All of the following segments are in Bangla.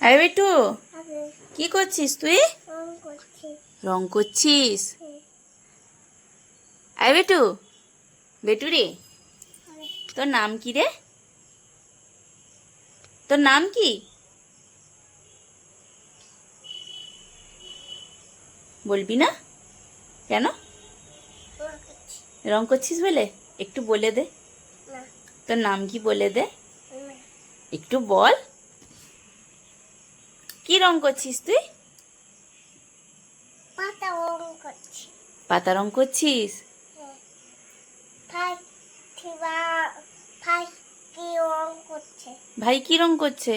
আরে বেটু কি করছিস তুই? রং করছিস। আরে বেটু বেটু রে তোর নাম কি রে? তোর নাম কি? বলবি না? কেন? রং করছিস বলে? একটু বলে দে। তোর নাম কি বলে দে? একটু বল। কি রং করছিস তুই? পাতা রং করছি। পাতা রং করছিস। ভাই কি রং করছে?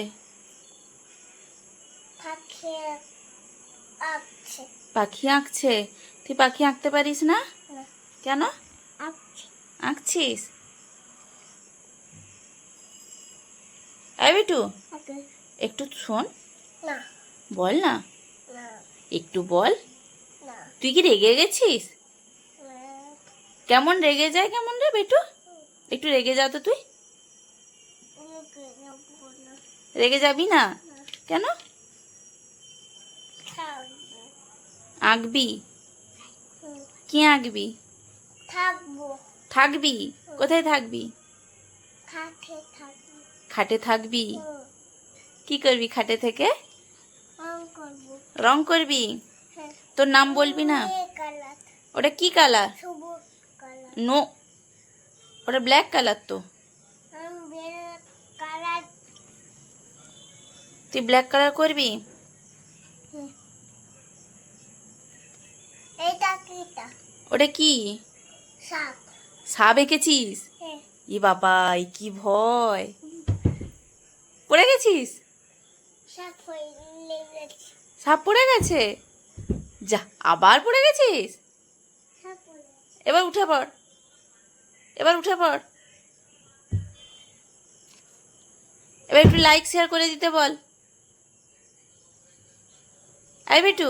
পাখি আঁকছে। তুই পাখি আঁকতে পারিস না? কেন? আঁকছে। আঁকছিস? বিটু একটু শোন। বল না। একটু বল। তুই কি রেগে গেছিস? কেমন রেগে যায় কেমন রে বেটু? একটু রেগে যা তো তুই। রেগে যাবি না? কেন? আঁকবি। কি আঁকবি? থাকব। থাকবি? কোথায় থাকবি? খাটে থাকবি। কি করবি খাটে থেকে? রং করবি? তোর নাম বলবি না? ওটা কি কালার? নো। ওটা ব্ল্যাক কালার তো। তুই ব্ল্যাক কালার করবি? এইটা ওটা কি? সাপ। এঁকেছিস? হ্যাঁ। ই বাবা কি ভয়। পড়ে গেছিস? সাপ সাপ পড়ে গেছে? যা আবার পড়ে গেছিস? এবার উঠে পড়। এবার উঠে পড়। এবার একটু লাইক শেয়ার করে দিতে বল। আই বেটু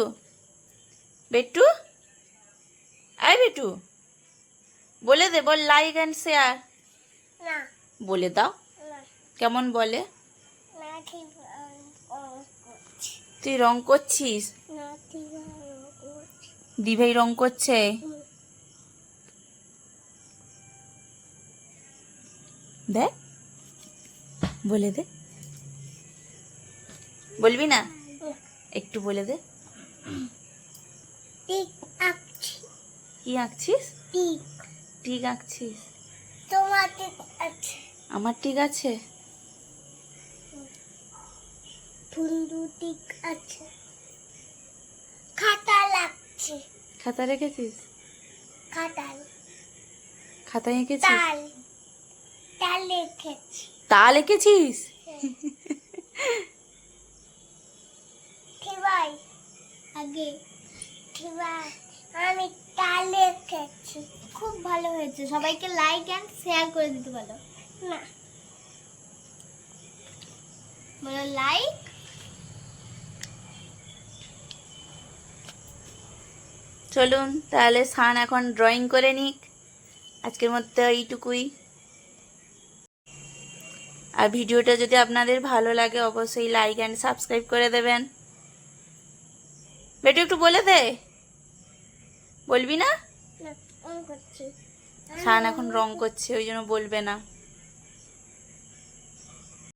বেটু আই বেটু বলে দে বল লাইক অ্যান্ড শেয়ার বলে দাও। কেমন বলে। তুই রং করছিস? দিভাই রং করছে। দেখ বলে দে। বলবি না? একটু বলে দে। কি আঁকছিস? ঠিক টিক আঁকছিস। তোমার আছে। আমার ঠিক আছে? আছে। খাতা লাগছে। খাতা রেখেছিস? খাতায় এঁকেছিস? তাল। তাল লিখেছি তাল এঁকেছিস? ঠিবাই। আগে ঠিবাই। আমি তাল লিখেছি খুব ভালো হয়েছে। সবাইকে লাইক অ্যান্ড শেয়ার করে দিতে বলো। না। বলো লাইক চলুন তাহলে সান এখন ড্রয়িং করে নিক। আজকের মধ্যে এইটুকুই। আর ভিডিওটা যদি আপনাদের ভালো লাগে অবশ্যই লাইক অ্যান্ড সাবস্ক্রাইব করে দেবেন। বেটু একটু বলে দে। বলবি না? সান এখন রং করছে ওই জন্য বলবে না।